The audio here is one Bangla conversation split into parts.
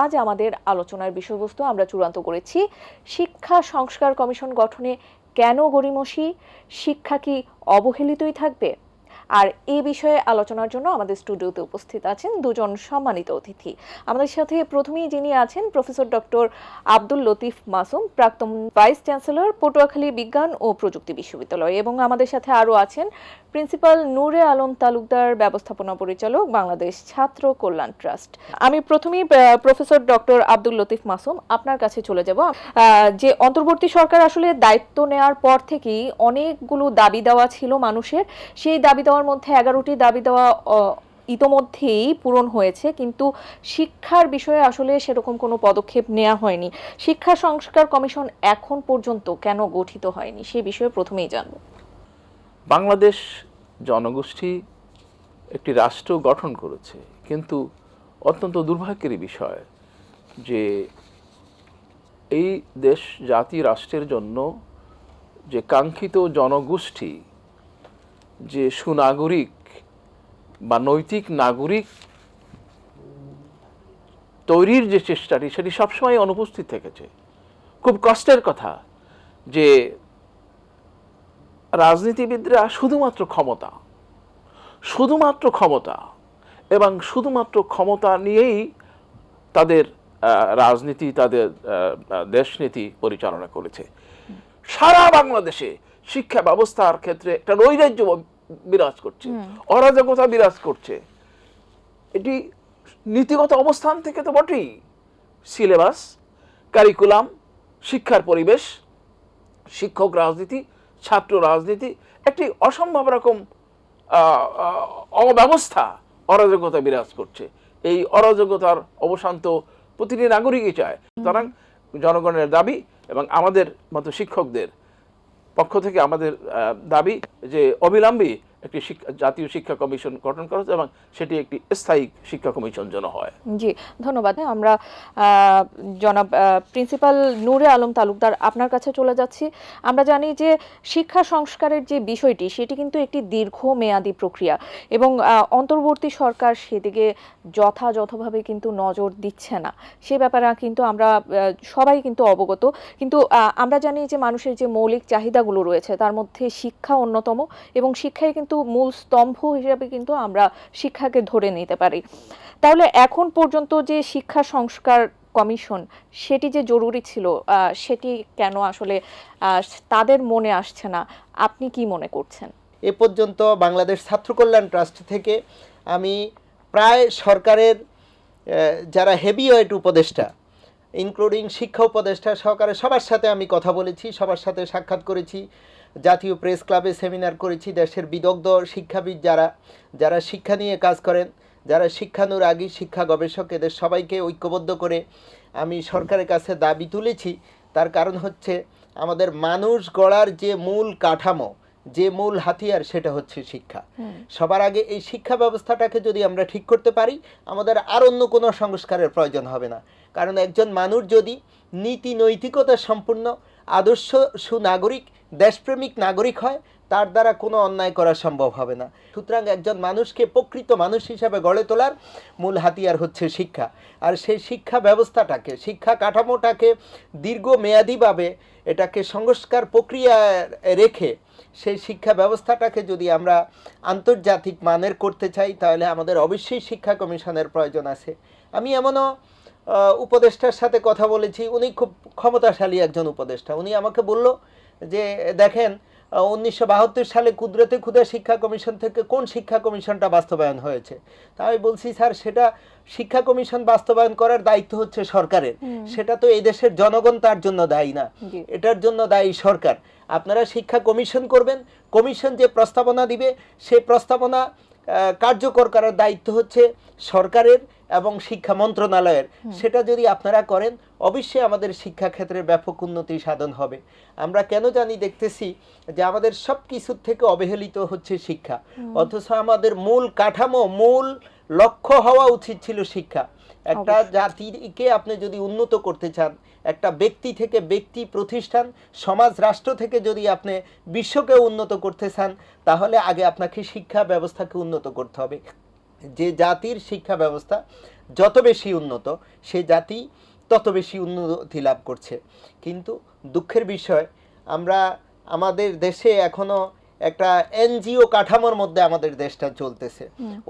আজ আমাদের আলোচনার বিষয়বস্তু আমরা চূড়ান্ত করেছি। শিক্ষা সংস্কার কমিশন গঠনে কেন গড়িমসি? শিক্ষা কি অবহেলিতই থাকবে? আর এই বিষয়ে আলোচনার জন্য আমাদের স্টুডিওতে উপস্থিত আছেন দুজন সম্মানিত অতিথি। আমাদের সাথে প্রথমেই যিনি আছেন প্রফেসর ডক্টর আব্দুল লতিফ মাসুম, প্রাক্তন ভাইস চ্যান্সেলর, পটুয়াখালী বিজ্ঞান ও প্রযুক্তি বিশ্ববিদ্যালয়। এবং আমাদের সাথে আরও আছেন প্রিন্সিপাল নূরে আলম তালুকদার, ব্যবস্থাপনা পরিচালক বাংলাদেশ ছাত্র কল্যাণ ট্রাস্ট। আমি প্রথমেই প্রফেসর ডক্টর আব্দুল লতিফ মাসুম আপনার কাছে চলে যাব। যে অন্তর্বর্তী সরকার আসলে দায়িত্ব নেওয়ার পর থেকেই অনেকগুলো দাবি দেওয়া ছিল মানুষের। সেই দাবি দেওয়ার মধ্যে এগারোটি দাবি দেওয়া ইতোমধ্যেই পূরণ হয়েছে। কিন্তু শিক্ষার বিষয়ে আসলে সেরকম কোনো পদক্ষেপ নেওয়া হয়নি। শিক্ষা সংস্কার কমিশন এখন পর্যন্ত কেন গঠিত হয়নি সেই বিষয়ে প্রথমেই জানব। বাংলাদেশ জনগোষ্ঠী একটি রাষ্ট্র গঠন করেছে। কিন্তু অত্যন্ত দুর্ভাগ্যের বিষয় যে এই দেশ জাতি রাষ্ট্রের জন্য যে কাঙ্ক্ষিত জনগোষ্ঠী, যে সুনাগরিক বা নৈতিক নাগরিক তৈরির যে চেষ্টাটি, সেটি সবসময় অনুপস্থিত থেকেছে। খুব কষ্টের কথা যে রাজনীতিবিদরা শুধুমাত্র ক্ষমতা শুধুমাত্র ক্ষমতা এবং শুধুমাত্র ক্ষমতা নিয়েই তাদের রাজনীতি তাদের দেশনীতি পরিচালনা করেছে। সারা বাংলাদেশে শিক্ষা ব্যবস্থার ক্ষেত্রে একটা নৈরাজ্য বিরাজ করছে। অরাজকতা বিরাজ করছে। এটি নীতিগত অবস্থান থেকে তো বটেই। সিলেবাস কারিকুলাম শিক্ষার পরিবেশ শিক্ষক রাজনীতি ছাত্র রাজনীতি একটি অসম্ভব রকম অব্যবস্থা অরাজকতা বিরাজ করছে। এই অরাজকতার অবসান তো প্রতিটি নাগরিকই চায়। সুতরাং জনগণের দাবি এবং আমাদের মতো শিক্ষকদের পক্ষ থেকে আমাদের দাবি যে অবিলম্বে একটি জাতীয় শিক্ষা কমিশন গঠন করা এবং সেটি একটি স্থায়ী শিক্ষা কমিশন যেন হয়। জি, ধন্যবাদ। আমরা জনাব প্রিন্সিপাল নূরে আলম তালুকদার আপনার কাছে চলে যাচ্ছি। আমরা জানি যে শিক্ষা সংস্কারের যে বিষয়টি, সেটি কিন্তু একটি দীর্ঘমেয়াদী প্রক্রিয়া এবং অন্তর্বর্তী সরকার সেদিকে যথাযথভাবে কিন্তু নজর দিচ্ছে না। সে ব্যাপারে কিন্তু আমরা সবাই কিন্তু অবগত। কিন্তু আমরা জানি যে মানুষের যে মৌলিক চাহিদাগুলো রয়েছে, তার মধ্যে শিক্ষা অন্যতম এবং শিক্ষায় কিন্তু মূল স্তম্ভ হিসেবে কিন্তু আমরা শিক্ষাকে ধরে নিতে পারি। তাহলে এখন পর্যন্ত যে শিক্ষা সংস্কার কমিশন, সেটি যে জরুরি ছিল সেটি কেন আসলে তাদের মনে আসছে না? আপনি কি মনে করছেন? এ পর্যন্ত বাংলাদেশ ছাত্র কল্যাণ ট্রাস্ট থেকে আমি প্রায় সরকারের যারা হেভিওয়েট উপদেষ্টা, ইনক্লুডিং শিক্ষা উপদেষ্টা, সহকারে সবার সাথে আমি কথা বলেছি, সবার সাথে সাক্ষাৎ করেছি। জাতীয় প্রেস ক্লাবে সেমিনার করেছি দেশের বিদগ্ধ শিক্ষাবিদ যারা যারা শিক্ষা নিয়ে কাজ করেন যারা শিক্ষানুরাগী শিক্ষা গবেষক এদের সবাইকে ঐক্যবদ্ধ করে আমি সরকারের কাছে দাবি তুলেছি। তার কারণ হচ্ছে আমাদের মানুষ গড়ার যে মূল কাঠামো যে মূল হাতিয়ার সেটা হচ্ছে শিক্ষা। সবার আগে এই শিক্ষা ব্যবস্থাটাকে যদি আমরা ঠিক করতে পারি আমাদের আর অন্য কোনো সংস্কারের প্রয়োজন হবে না। কারণ একজন মানুষ যদি নীতি নৈতিকতা সম্পূর্ণ আদর্শ সুনাগরিক, দেশপ্রেমিক নাগরিক হয়, তার দ্বারা কোনো অন্যায় করা সম্ভব হবে না। সুতরাং একজন মানুষকে প্রকৃত মানুষ হিসাবে গড়ে তোলার মূল হাতিয়ার হচ্ছে শিক্ষা। আর সেই শিক্ষা ব্যবস্থাটাকে, শিক্ষা কাঠামোটাকে দীর্ঘমেয়াদীভাবে এটাকে সংস্কার প্রক্রিয়া রেখে সেই শিক্ষা ব্যবস্থাটাকে যদি আমরা আন্তর্জাতিক মানের করতে চাই, তাহলে আমাদের অবশ্যই শিক্ষা কমিশনের প্রয়োজন আছে। আমি এমনও উপদেষ্টার সাথে কথা বলেছি। উনি খুব ক্ষমতাশালী একজন উপদেষ্টা। উনি আমাকে বলল যে দেখেন উনিশশো বাহাত্তর সালে কুদরতে ক্ষুদা শিক্ষা কমিশন থেকে কোন শিক্ষা কমিশনটা বাস্তবায়ন হয়েছে? তা আমি বলছি স্যার সেটা শিক্ষা কমিশন বাস্তবায়ন করার দায়িত্ব হচ্ছে সরকারের। সেটা তো এই দেশের জনগণ তার জন্য দায়ী না। এটার জন্য দায়ী সরকার। আপনারা শিক্ষা কমিশন করবেন। কমিশন যে প্রস্তাবনা দিবে সেই প্রস্তাবনা কার্যকর করার দায়িত্ব হচ্ছে সরকারের এবং শিক্ষা মন্ত্রণালয়ের। সেটা যদি আপনারা করেন অবশ্যই আমাদের শিক্ষাক্ষেত্রে ব্যাপক উন্নতি সাধন হবে। আমরা কেন জানি দেখতেছি যে আমাদের সব কিছুর থেকে অবহেলিত হচ্ছে শিক্ষা। অথচ আমাদের মূল কাঠামো মূল লক্ষ্য হওয়া উচিত ছিল শিক্ষা। একটা জাতিকে আপনি যদি উন্নত করতে চান একটা ব্যক্তি থেকে ব্যক্তি প্রতিষ্ঠান সমাজ রাষ্ট্র থেকে যদি আপনি বিশ্বকে উন্নত করতে চান তাহলে আগে আপনাকে শিক্ষা ব্যবস্থাকে উন্নত করতে হবে। যে জাতির শিক্ষা ব্যবস্থা যত বেশি উন্নত সে জাতি তত বেশি উন্নতি লাভ করছে। কিন্তু দুঃখের বিষয় আমরা আমাদের দেশে এখনও একটা এনজিও কাঠামোর মধ্যে আমাদের দেশটা চলতেছে।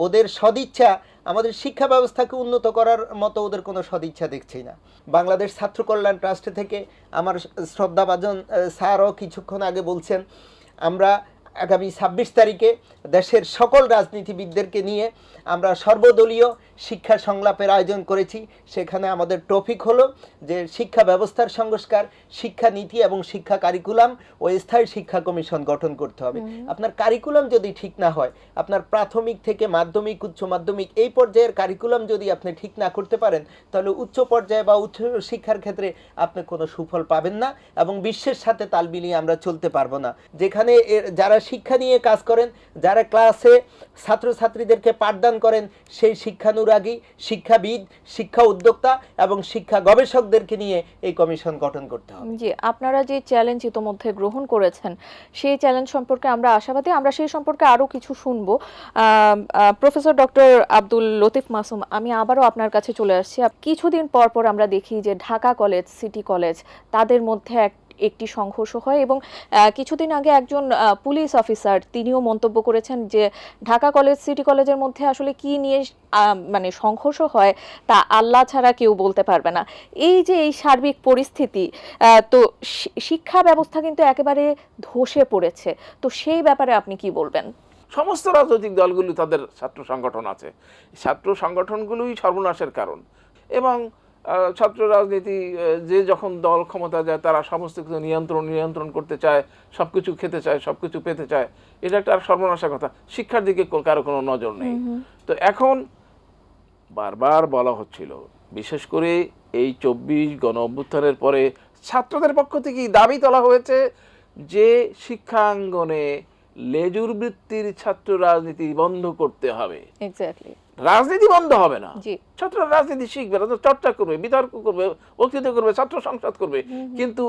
ওদের সদিচ্ছা আমাদের শিক্ষা ব্যবস্থাকে উন্নত করার মতো ওদের কোনো সদিচ্ছা দেখছি না। বাংলাদেশ ছাত্র কল্যাণ ট্রাস্ট থেকে আমার শ্রদ্ধাভাজন স্যারও কিছুক্ষণ আগে বলছেন আমরা আগামী ছাব্বিশ তারিখে দেশের সকল রাজনীতিবিদদেরকে নিয়ে আমরা সর্বদলীয় শিক্ষা সংলাপের আয়োজন করেছি। সেখানে আমাদের টপিক হলো যে শিক্ষা ব্যবস্থার সংস্কার শিক্ষা নীতি এবং শিক্ষা কারিকুলাম ও স্থায়ী শিক্ষা কমিশন গঠন করতে হবে। আপনার কারিকুলাম যদি ঠিক না হয় আপনার প্রাথমিক থেকে মাধ্যমিক উচ্চ মাধ্যমিক এই পর্যায়ের কারিকুলাম যদি আপনি ঠিক না করতে পারেন তাহলে উচ্চ পর্যায়ে বা উচ্চ শিক্ষার ক্ষেত্রে আপনি কোনো সুফল পাবেন না এবং বিশ্বের সাথে তাল মিলিয়ে আমরা চলতে পারব না। যেখানে এর যারা শিক্ষা নিয়ে কাজ করেন, যারা ক্লাসে ছাত্রছাত্রীদেরকে পাঠদান করেন, সেই শিক্ষানুরাগী, শিক্ষাবিদ, শিক্ষা উদ্যোক্তা এবং শিক্ষা গবেষকদেরকে নিয়ে এই কমিশন গঠন করতে হবে। জি, আপনারা যে চ্যালেঞ্জ ইতোমধ্যে গ্রহণ করেছেন, সেই চ্যালেঞ্জ সম্পর্কে আমরা আশাবাদী, আমরা সেই সম্পর্কে আরও কিছু শুনব। প্রফেসর ডক্টর আব্দুল লতিফ মাসুম, আমি আবারও আপনার কাছে চলে আসছি। কিছুদিন পর পর আমরা দেখি যে ঢাকা কলেজ সিটি কলেজ তাদের মধ্যে এক একটি সংঘর্ষ হয় এবং কিছুদিন আগে একজন পুলিশ অফিসার তিনিও মন্তব্য করেছেন যে ঢাকা কলেজ, সিটি কলেজের মধ্যে আসলে কি নিয়ে মানে সংঘর্ষ হয় তা আল্লাহ ছাড়া কেউ বলতে পারবে না। এই যে এই সার্বিক পরিস্থিতি তো শিক্ষা ব্যবস্থা কিন্তু একেবারে ধসে পড়েছে। তো সেই ব্যাপারে আপনি কি বলবেন? সমস্ত রাজনৈতিক দলগুলি তাদের ছাত্র সংগঠন আছে। ছাত্র সংগঠনগুলোই সর্বনাশের কারণ। এবং ছাত্র রাজনীতি যে যখন দল ক্ষমতা যায় তারা সমস্ত কিছু নিয়ন্ত্রণ নিয়ন্ত্রণ করতে চায় সব কিছু খেতে চায় সব কিছু পেতে চায়। এটা একটা সর্বনাশের কথা। শিক্ষার দিকে কারও কোনো নজর নেই। তো এখন বারবার বলা হচ্ছিল বিশেষ করে এই চব্বিশ গণ অভ্যুত্থানের পরে ছাত্রদের পক্ষ থেকে দাবি তোলা হয়েছে যে শিক্ষাঙ্গনে লেজুর বৃত্তির ছাত্র রাজনীতি বন্ধ করতে হবে। এক্স্যাক্টলি রাজনীতি বন্ধ হবে না। জি। ছাত্ররা রাজনীতি শিখবে চর্চা করবে বিতর্ক করবে বক্তৃতা করবে ছাত্র সংসদ করবে। কিন্তু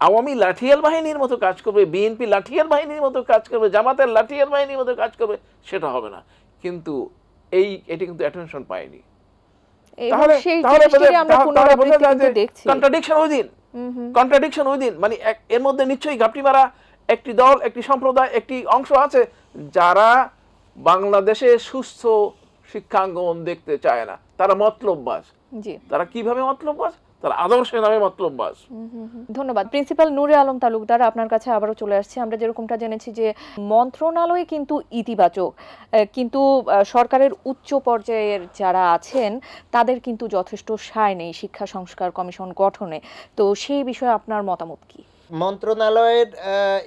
আওয়ামী লাঠিয়াল বাহিনীর মতো কাজ করবে বিএনপি লাঠিয়াল বাহিনীর মতো কাজ করবে জামাতের লাঠিয়াল বাহিনীর মতো কাজ করবে সেটা হবে না। কিন্তু এই এটি কিন্তু অ্যাটেনশন পায়নি। কন্ট্রাডিকশন মানে এর মধ্যে নিশ্চয়ই ঘাপটি মারা একটি দল একটি সম্প্রদায় একটি অংশ আছে যারা বাংলাদেশে সুস্থ শিক্ষাঙ্গন দেখতে চায় না। তারা মতলববাজ। জি। তারা কীভাবে মতলববাজ? তারা আদর্শের নামে। ধন্যবাদ। প্রিন্সিপাল নূরে আলম তালুকদার আপনার কাছে আবারও চলে আসছি। আমরা যেরকমটা জেনেছি যে মন্ত্রণালয় কিন্তু ইতিবাচক। কিন্তু সরকারের উচ্চ পর্যায়ের যারা আছেন তাদের কিন্তু যথেষ্ট সায় নেই শিক্ষা সংস্কার কমিশন গঠনে। তো সেই বিষয়ে আপনার মতামত কি? মন্ত্রণালয়ের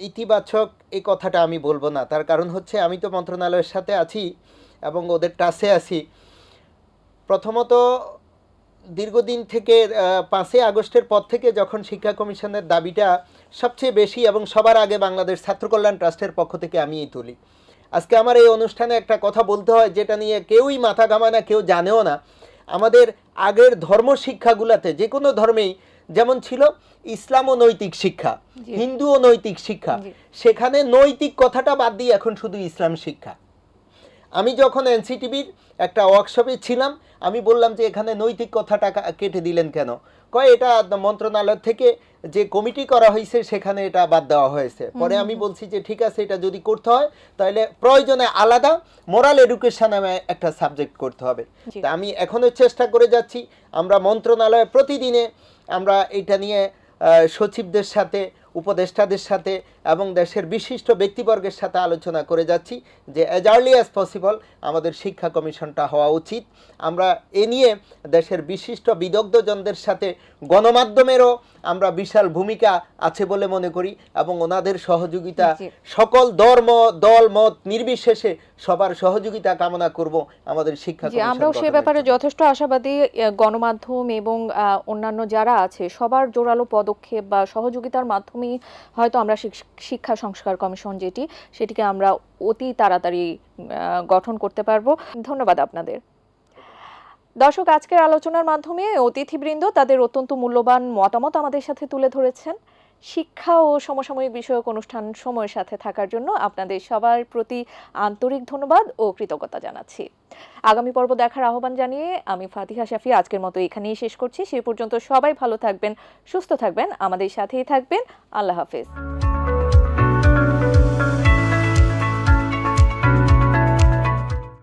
ইতিবাচক এই কথাটা আমি বলব না। তার কারণ হচ্ছে আমি তো মন্ত্রণালয়ের সাথে আছি। এবং ওদের টাসে আছি প্রথমত দীর্ঘদিন থেকে পাঁচই আগস্টের পর থেকে যখন শিক্ষা কমিশনের দাবিটা সবচেয়ে বেশি এবং সবার আগে বাংলাদেশ ছাত্র কল্যাণ ট্রাস্টের পক্ষ থেকে আমিই তুলি। আজকে আমার এই অনুষ্ঠানে একটা কথা বলতে হয় যেটা নিয়ে কেউই মাথা ঘামায় না কেউ জানেও না। আমাদের আগের ধর্ম শিক্ষাগুলাতে যে কোনো ধর্মেই যেমন ছিল ইসলাম ও নৈতিক শিক্ষা হিন্দু ও নৈতিক শিক্ষা। সেখানে নৈতিক কথাটা বাদ দিয়ে এখন শুধু ইসলাম শিক্ষা। আমি যখন এনসিটিভির একটা ওয়ার্কশপে ছিলাম আমি বললাম যে এখানে নৈতিক কথাটা কেটে দিলেন কেন? কয় এটা মন্ত্রণালয় থেকে যে কমিটি করা হয়েছে সেখানে এটা বাদ দেওয়া হয়েছে। পরে আমি বলছি যে ঠিক আছে এটা যদি করতে হয় তাহলে প্রয়োজনে আলাদা মোরাল এডুকেশন একটা সাবজেক্ট করতে হবে। তা আমি এখনও চেষ্টা করে যাচ্ছি। আমরা মন্ত্রণালয়ে প্রতিদিনে আমরা এটা নিয়ে সচিবদের সাথে উপদেষ্টাদের সাথে এবং দেশের বিশিষ্ট ব্যক্তিবর্গের সাথে আলোচনা করে যাচ্ছি যে অ্যাজ আর্লি অ্যাজ পসিবল আমাদের শিক্ষা কমিশনটা হওয়া উচিত। আমরা এ নিয়ে দেশের বিশিষ্ট বিদগ্ধজনদের সাথে গণমাধ্যমেরও আমরা বিশাল ভূমিকা আছে বলে মনে করি এবং ওনাদের সহযোগিতা সকল ধর্ম দল মত নির্বিশেষে সবার সহযোগিতা কামনা করব আমাদের শিক্ষা আমরাও সে ব্যাপারে যথেষ্ট আশাবাদী গণমাধ্যম এবং অন্যান্য যারা আছে সবার জোরালো পদক্ষেপ বা সহযোগিতার মাধ্যমেই হয়তো আমরা শিক- শিক্ষা সংস্কার কমিশন যেটি সেটিকে আমরা অতি তাড়াতাড়ি গঠন করতে পারব। ধন্যবাদ আপনাদের। দর্শক, আজকের আলোচনার মাধ্যমে অতিথিবৃন্দ তাদের অত্যন্ত মূল্যবান মতামত আমাদের সাথে তুলে ধরেছেন। শিক্ষা ও সমসাময়িক বিষয়ক অনুষ্ঠান সময়ের সাথে থাকার জন্য আপনাদের সবার প্রতি আন্তরিক ধন্যবাদ ও কৃতজ্ঞতা জানাচ্ছি। আগামী পর্ব দেখার আহ্বান জানিয়ে আমি ফাতিহা শাফি আজকের মতো এখানেই শেষ করছি। সে পর্যন্ত সবাই ভালো থাকবেন, সুস্থ থাকবেন, আমাদের সাথেই থাকবেন। আল্লাহ হাফেজ।